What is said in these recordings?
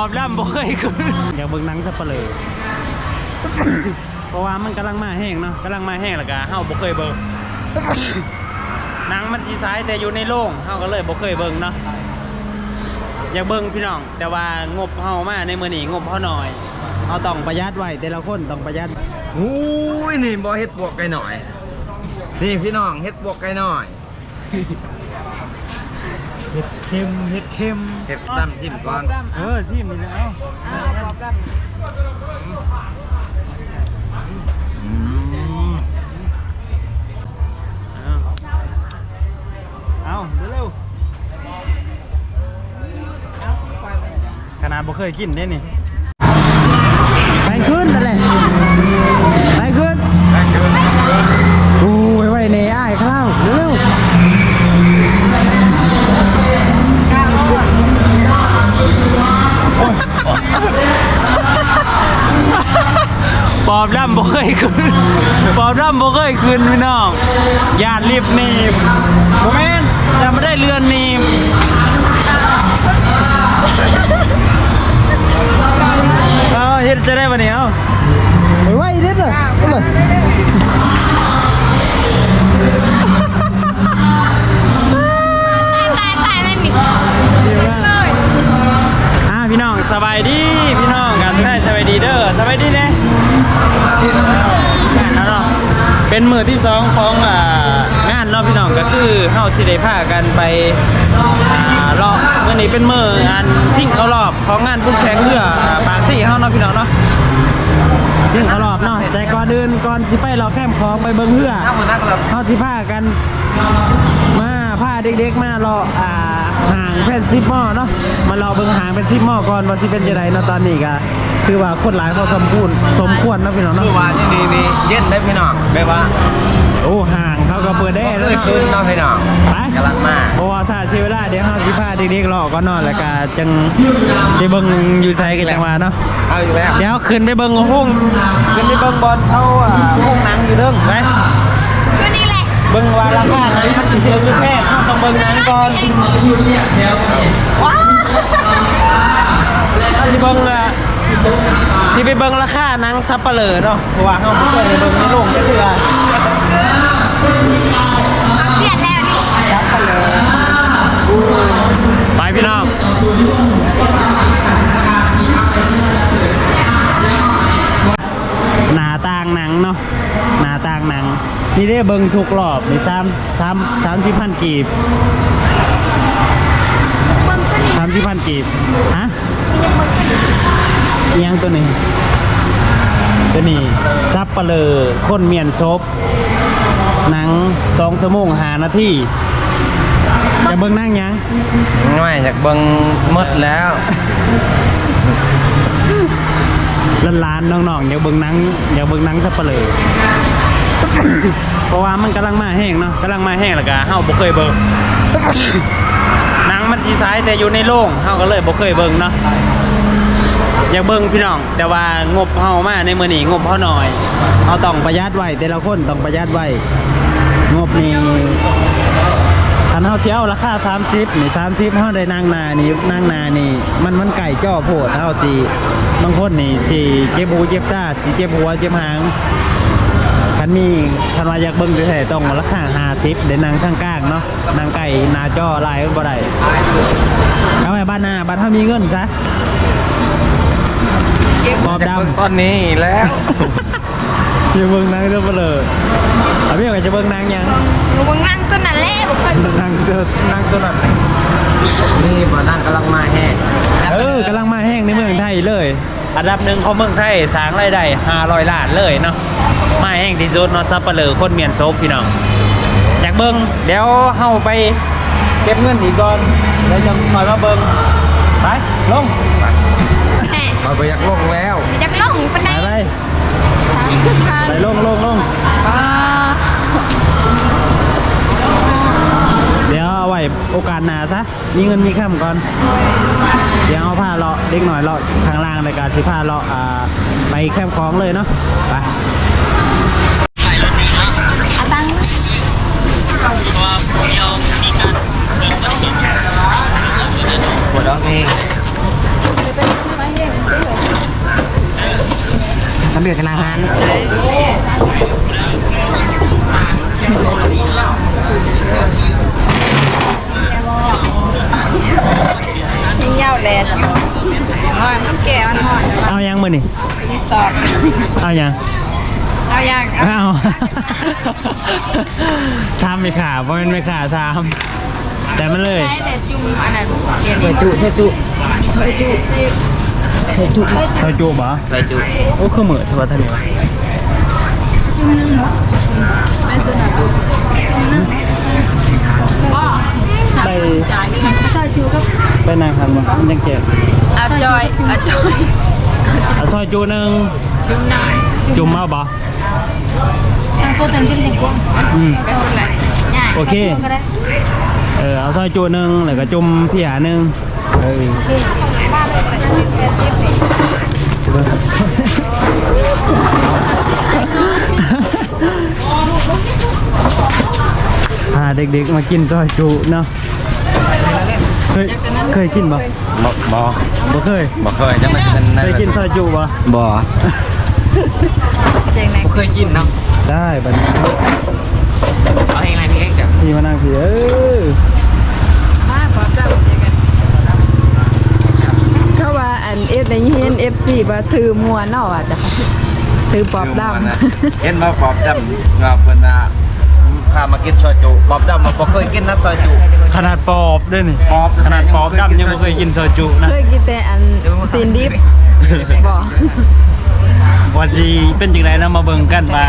อบดำบ่เคยขึ้นอยากเบิ่งหนังสับเปลือเพราะว่ามันกำลังมาแห้งเนาะกำลังมาแห้งแล้วก็เฮาบ่เคยเบิ่งหนังมันสีซ้ายแต่อยู่ในโรงเฮาก็เลยบ่เคยเบิ่งเนาะอยากเบิ่งพี่น้อง แต่ว่างบเฮามาในมื้อนี้งบเฮาน้อยเฮาต้องประหยัดไว้แต่ละคนต้องประหยัดอุ้ยนี่บอเฮ็ดบวกไก่หน่อย นี่พี่น้องเฮ็ดบวกไก่หน่อย เฮ็ดเค็มเฮ็ดเค็มเฮ็ดตั้มจิ้มก่อนเออชิมนี่แล้วอืมเอาเร็วๆขนาดบ่เคยกินเด้นี่ คืนปอบดำบ่เคยคืนพี่น้องญาติรีบนีมโมเมนจะไม่ได้เรือนนีมเอาเฮ็ดจะได้บ่เนี่ย เป็นมือที่สองของอ่างานเนาะพี่น้องก็คือเฮาสิได้พากันไปอรอบเมื้อนี้เป็นมืองานซิ่งเขารอบของงานบุญแข่งเรืออ่าปากซี่เฮาเนาะพี่น้องเนาะซิ่งเขารอบเนาะแต่ก่อนอื่นก่อนสิไปเรอแคมของไปเบิ่งเรือนักมือเขาสิพากันมาพาเด็กๆมารออ่า ห่างเป็นซิปหม้อเนาะมารอเบิ่งห่างเป็นซิปหม้อก่อนว่าสิเป็นจะไดเนาะตอนนี้ก็คือว่าคนหลายพอสมควรสมควรเนาะพี่น้องคืเนาะอว่านี่นี่นี่เย็นได้พี่น้องแบบว่าโอ้ห่างเขาก็เปิดได้บ่แล้วเคยเนาะขึ้นเนาะพี่น้องไปกำลังมาเพราะว่าซาเชเวลาเดี๋ยวเฮาสิพาเด็กๆรอก่อนเนาะแล้วก็จังไปเบิ่งอยู่ไสกันจังหวะเนาะเอาอยู่แล้วเดี๋ยวขึ้นไปเบิ่งห้องขึ้นไปเบิ่งบอลเอาอ่าห้องหนังอยู่เด้งไปคือนี่แหละ เบิ้งว่าราคาไหนมันสิเทียบหรือแพงต้องเบิ้งนั้งก่อนว้าวสิเบิ้งละสิไปเบิ้งราคาหนังซับเปะเหร่อเนาะเพราะว่าเฮาบ่เคยได้เบิ้งในโรงจัก นี่ได้เบิ่งทุกรอบนี่3 3 30พันกีบเบิ่งตัวนี้30พันกีบฮะยังเบิ่งตัวนี้เอียงตัวนี้ตัวนี้ซับเปลือคนเมียนซบหนังสองชั่วโมงหานาทีจะเบิ่งนั่งยังง่ายจากเบิ่งหมดแล้วล้านล้านๆน้องๆอยากเบิ่งหนังอยากเบิ่งหนังซับเปลือ เพราะว่ามันกำลังมาแห้งเนาะกำลังมาแห้งแล้วก็เฮาบ่เคยเบิ่งหนังมันสีซ้ายแต่อยู่ในโรงเฮาก็เลยบ่เคยเบิ่งเนาะอยากเบิ่งพี่น้อง แต่ว่างบเฮามาในมื้อนี้งบเฮาน้อยเฮาต้องประหยัดไว้แต่ละคนต้องประหยัดไว้งบนี้คันเฮาสิเอาราคา 30 นี่ 30เฮาได้นั่งนานี่นั่งนานี่ มันมันไก่จ้อโพดเฮาสิบางคนนี่สิเจ็บหูเจ็บตาสิเจ็บหัวเจ็บหาง คันมีคันว่าอยากเบิ่งแท้ๆต้องราคา50ได้นั่งข้างกลางเนาะนั่งไก่หน้าจอหลายมันบ่ได้เอาไว้บ้านหน้าบ้านเฮามีเงินซะบอบจากดำเบิ่งตอนนี้แล้วอย่าเบิ่งหนางเด้อเปเลยเอาพี่ก็จะเบิ่งหนางยังหนูเบิ่งนั่งตัวนั้นแหละบ่เคยเบิ่งหนางเด้อหนางตัวนั้นนี่บ่นั่งกำลังมาแห้งเออกำลังมาแห้งในเมืองไทยเลย อันดับหนึ่งของเมืองไทยสร้างรายได้500ล้านเลยเนาะ มาแห้งที่สุดเนาะซับเปลือคนเมียนโซบพี่น้องอยากเบิ่งเดี๋ยวเฮาไปเก็บเงินอีกก่อนแล้วจะคอยมาเบิ่งไปลงแหม่เราไปอยากลงแล้วอยากลงปานไปใดไปไปลงลงลงอ่าเดี๋ยวเอาไว้โอกาสหน้าซะมีเงินมีค่ำก่อน เดี๋ยวเอาผ้าเลาะเด็กหน่อยเลาะข้างล่างในการสิผ้าเลาะอ่าไปแคมป์คลองเลยเนาะไป หัวเราเองทำเบียดกันนางฮันชิ้นยาวแลนอ่อนแก่อ่อนอ่เอายังมือนี่ เอายัง เอาอย่างเอา ทำไม่ขาเพราะมันไม่ขาทำแต่มันเลย ใช้แต่จุ่มอันนั้นเดี๋ยวใส่นี้จุใส่จุใส่จุใส่จุซอยจูบเหรอใส่จุโอ้คือเหมือนทัวท่านเนี่ยวะไปซอยจูกับไปนางคันบ่มันยังเจ็บอาจอยอาจอยเอาซอยจูหนึ่งจุ่มหน่อยจุ่มเอาบ่ อันตัวเต็มที่จริงอืมไปหมดเลยง่ายโอเค เออเอาซอยจูหนึ่งแล้วก็จุ่มพี่หาหนึ่งเออพาเด็กๆมากินซอยจูเนาะเคยเคยกินบ่บ่บ่บ่เคยบ่เคยยังไม่ทันเคยกินซอยจูบ่บ่ เจ๋งไหนเคยกินเนาะได้บัดนี้เอาเองอะไรพี่เองจ้ะพี่มานั่งพี่เออมาพร้อมจับเจอกันเขาว่าอันเอฟในเห็นเอฟซีว่าซื้อมัวเนาะอะจ้ะซื้อปอบดนะำเห็นว่าปอบดำว่าเพิ่นน่ะพามากินซอยจุปอบดำมันบ่เคยกินนะซอยจุ ขนาดปอบด้วยนี่ปอบขนาดปอบดำยังไม่เคยกินซอยจุนะ เคยกินแต่อันซินดิฟบอก ว่าสิเป็นจังไดนะมาเบิ่งกันว่า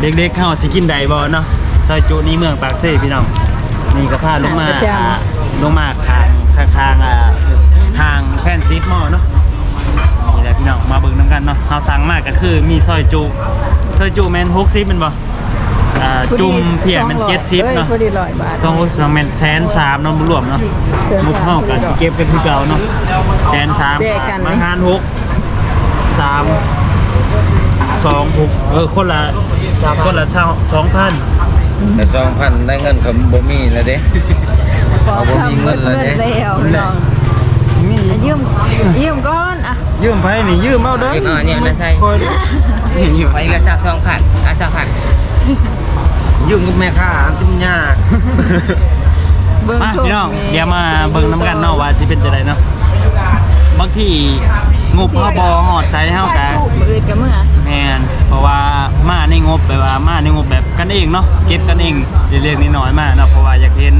เด็กๆเฮาสิกินได้บ่เนาะซอยจุนี่เมืองปากเซ่พี่น้องนี่ก็พาลงมาอ่าลงมาข้างข้างๆอ่าห่างแฟนซีดหม้อเนาะนี่แหละพี่น้องมาเบิ่งนํกันเนาะเฮาสั่งมาก็คือมีซอยจุซอยจุแม่น60แม่นบ่อ่าจุ่มเพียแม่น70เนาะ พอดีร้อยบาทสองสองแมนแสนสามเนาะรวมเนาะมุกเฮากับสิเก็บกันคือเก่าเนาะแสนสามแจกกันไหม มาหารหกสาม สองหกเออคนละคนละเช่าสองพันแต่2,000ได้เงินก็บ่มีแล้วเด้ปอบเอาบ่มีดำเงิเงินนแล้วเนี่ยแล้วพี่น้องนี่อะยืมยืมก้อนอะยืมไปนี่ยืมเอาเด้อยืมเอาเนี่ยนะใช่คอยไปละสักสองพันอะสองพันยุ่งกับแม่ค้าอันติมยากเบิ่งมาส่งพี่น้องแเดี๋ยวมาเบิ่งน้ำกันเนาะว่าสิเป็นจังไดเนาะบางทีงบเฮาบ่ฮอดใจเฮาก็มืออื่นกับมือแม นเพราะว่ามาในงบแบบว่ามาในงบแบบกันเองเนาะเก็บกันเองเล็กๆน้อยๆมาเนาะเพราะว่าอยากเห็น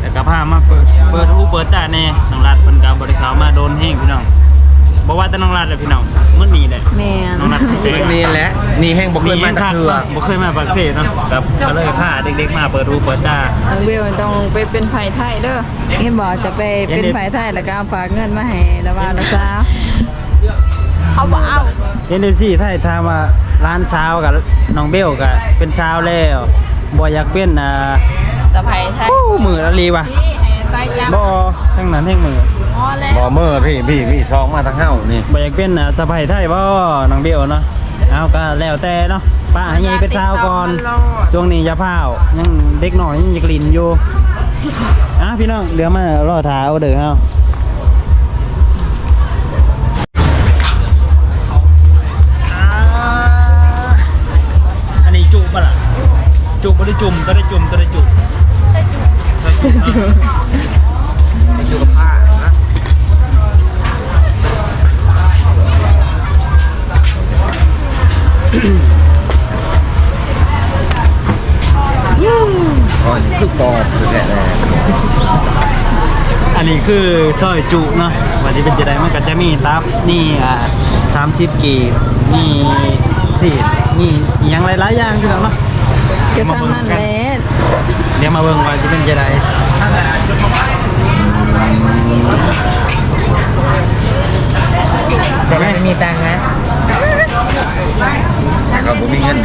แต่ก็พามาเปิดเปิดหูเปิดตาแน่น้องรัดเพิ่นก็บ่ได้เข้ามาโดนแฮงพี่น้องบ่ว่าแต่น้องรัดเลยพี่น้องมันนี่แหละแม่นน้องรัดเจ๊มันนี่แหละนี่แห้งบ่เคยมาจากคักเทื่อบ่เคยมาปากเสเนาะครับก็เลยพาเด็กๆมาเปิดหูเปิดตาน้องเบลต้องไปเป็นไผ่ไทยเด้อเห็นบอกจะไปเป็นไผ่ไทยแล้วก็เอาฝากเงินมาให้ระว่านะจ๊ะเขาบอกเอา NFC ไทยถามว่าร้านเช้ากับน้องเบลก็เป็นเช้าแล้วบ่อยากเป็นอ่าสะพายไทยโอ้มือละลีว่ะนี่ให้ใส่จังบ่ทั้งนั้นทั้งมืออ๋อแล้วบ่เมื่อพี่พี่พี่ซองมาทางเฮานี่บ่อยากเป็นอ่าสะใภ้ไทยบ่น้องเบลเนาะเอาก็แล้วแต่เนาะป้าให้ใหญ่เป็นสาวก่อนช่วงนี้อยาพร้าวยังเด็กหน่อยยังอยากลินอยู่อะพี่น้องเดี๋ยวมารอถาเอาเด้อเฮาอ่า จุ่มตัวได้จุ่มตัวได้จุ่มใช่จุ่มใช่จุ่มเนาะอยู่กับผ้านะอ๋อนี่คือปอบคือแท้แน่อันนี้คือซอยจุเนาะว่าที่เป็นจะได้มันก็จะมีตับนี่อ่า30กีบนี่สีดนี่ยังหลายๆอย่างพี่น้องเนาะ ก็ซ้ำนั่นแหละเดี๋ยวมาเบิ่งว่าจะเป็นจะได้แต่ไม่มีตังค์นะก็บ่มีเงิน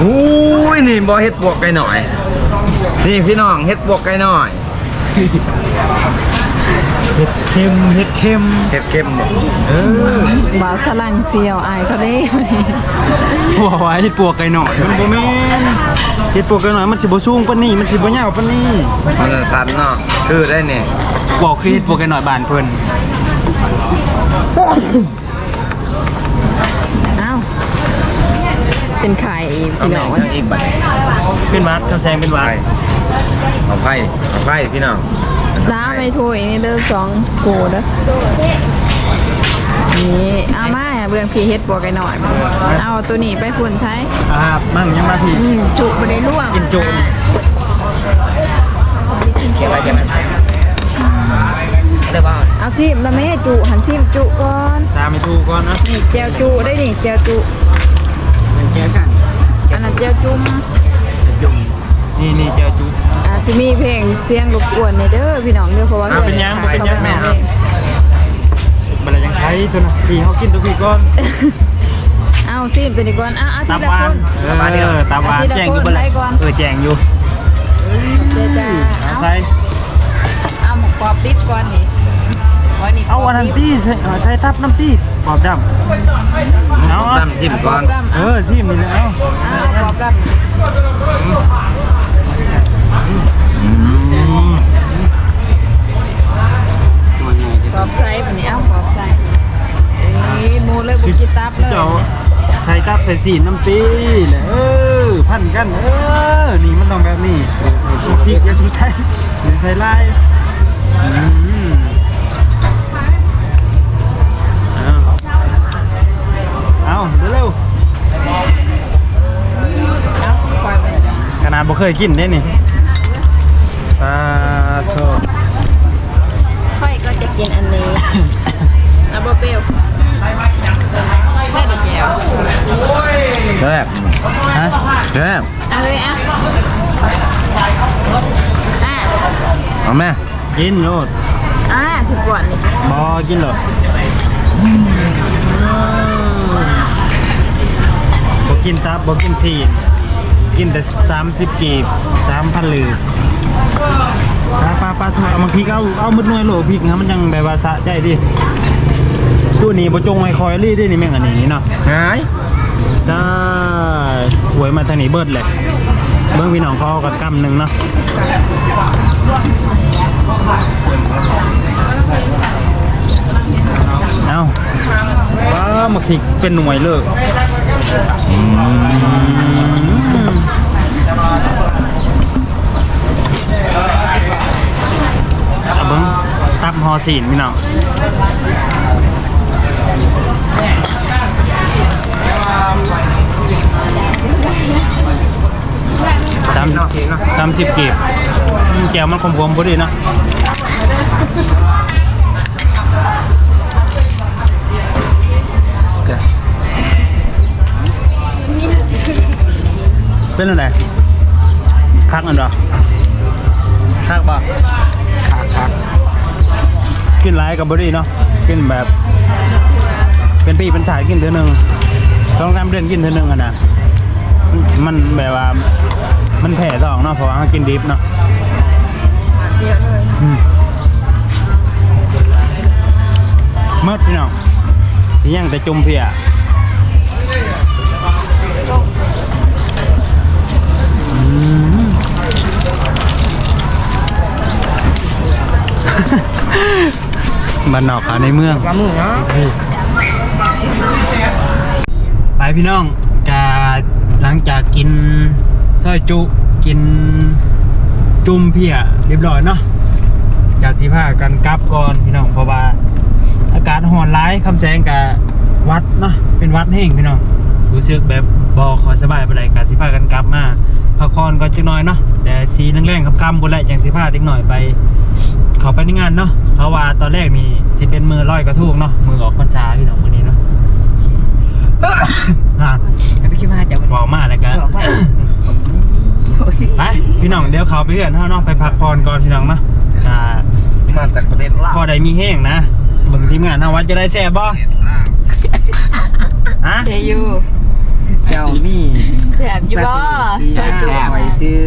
อุ้ยนี่บ่เฮ็ดบวกไก่หน่อย นี่พี่น้องเฮ็ดบวกไก่หน่อย เห็ดเค็มเห็ดเค็มเฮ็ดเข้มบ่เออบ่าวสลังเซียวอายเขาเด้หัวไว้เห็ดปวกไก่หน่อยมันบ่แม่นเห็ดปวกไก่หน่อยมันสิบ่สูงปานนี้มันสิบ่ยาวปานนี้มันสั้นเนาะคือได้นี่บอกคือเห็ดปวกไก่หน่อยบ้านเพิ่นเอ้าเป็นไข่เอาพี่แม่น้องงอีกบัดเป็นวัดคำแซงเป็นวัดไพ่เอาไพ่เอาไพ่พี่น้อง น้ำไม่ถ้วยนี่เด้อสองโกเด้อนี่เอามาเบื้องพี่เฮ็ดบัวไก่หน่อยมาเอาตัวนี้ไปฝุ่นใช้อ่ามั่งยังมาพี่อืมจุบ่ได้ล่วงกินโจนี่เขียนไว้จะมันเรียกว่าเอาซิมแล้วแม่จุหันซิมจุก่อนตามไปทูก่อนนะนี่แจวจุได้นี่แจวจุแกสั่นอันนั้นแจวจุ่มนี่นี่เจ้าจูอาจ จะมีเพลงเสียงรบกวนในเด้อพี่น้องเด้อเพราะว่าอ่าเป็นยังขายเป็นยังข้าแม่ไปครับเองมันเลยยังใช้ตัวนะพี่เขากินตัวพี่ก่อนเอาซิมตัวนี้ก่อนอะเอาทีตามละวาคนนเออตามวานเอาทีละแจ้งอยู่คนบ่เลยไปก่อนเออแจ้งอยู่เดี๋ยวจ้าเอาเอาใส่เอาหมกกรอบดิบก่อนนี่วันนี้เอาวันนั้นตี้ใส่เอาใส่ทับน้ำตี้ปอบดำเอาเอาตั้มจิ้มก่อนเออชิมนี่นะเอาเอากรอบรับ อบใส่แบบนี้เอากรอบใส่เอ้ยหมูเลยบุกินตับเลยเจ้าใส่ตับใส่สีน้ำตีแหละเออพันกันเออนี่มันต้องแบบนี้พริกอยาชูใช้อย่าใช้ลายอืมเอาเอาเร็วเอาปล่อยไปๆขนาดบ่เคยกินได้นี่ปลาโทค่อย ก็จะกินอันนี้เอาบะเปรี้ยวใช่เด็ดแจ่วแซ่บฮะแซ่บเอาเลยอะอะเอาแม่กินโลดอะสิบกว่านี่บ่กินโลดบ่กินตับบ่กินซีนกินแต่30กีบ3,000ลือ ปลาปลาปลาถูกเอามาพริกเอาเอามืดหน่วยโหลพริกนะมันยังแบบว่าสะใจดิดูนี่บ่จงไว้คอยรี่ดินี่แม่งอันนี้เนาะหายได้หวยมาทางนี้เบิดเลยเบิ้งพี่น้องเขากันกำหนึ่งเนาะเอาว้ามาพริกเป็นหน่วยเลยอืม เอาเบิ้งตับฮอสีนพี่น้องสามสามสิบกีบแก้วมันคมๆพอดีเนาะเป็นอะไรคักอันเหรอ คักบ่ขาขากินหลายกับบอดี้เนาะกินแบบ เป็นปีเป็นสายกินเท่านึงต้องการเดือนกินเท่านึงอะนะมันมันแบบว่า มันแผ่ท้องเนาะเพราะว่าเรากินดิบเนาะเยอะเลยอืมเมื่อพี่น้องที่ยังแต่จุ่มเพีย บ้านนอกขาในเมือง ปลาหมึกเนาะไปพี่น้องกาหลังจากกินซอยจุกินจุ่มเพียเรียบร้อยเนาะกาสิพากันกลับก่อนพี่น้องเพราะว่าอากาศร้อนร้ายคำแสงกะวัดเนาะเป็นวัดแห้งพี่น้องรู้สึกแบบบอคอสบายไปเลยกาสิพากันกลับมา พักผ่อนก่อนจักหน่อยเนาะเดี๋ยวสีแรงๆค่ำๆบนแหละจังสิพาจักหน่อยไป เขาไปในงานเนาะเขาว่าตอนแรกนี่สิเป็นมือลอยกระทงเนาะมือออกพรรษาพี่น้องมื้อนี้เนาะอะไปคิดว่าจะมันบอกมาแล้วกันบอกว่าไปพี่น้องเดี๋ยวเขาไปเพื่อนเท่าน้องไปพักผ่อนก่อนพี่น้องเนาะอ่ามาจากประเทศลาวพอได้มีแห้งนะเบิ่งทีมงานเฮาว่าจะได้แซ่บบ่ฮะเทยู เจ้านี่แสบอยู่บ่ใส่จุหอยซื้อ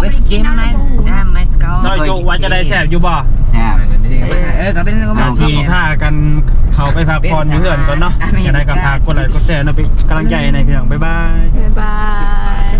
เวสเกมไหมน้ำไหมสกอซอยโจว่าจะได้แซ่บอยู่บ่แซ่บเออก็เป็นก็มอาองทีถ้ากันเขาไปพักผ่อนอยู่เพื่อนก่อนเนาะจะได้กับพากกดไลค์กดแชร์เนาะเป็นกำลังใจในพี่น้องบ๊ายบาย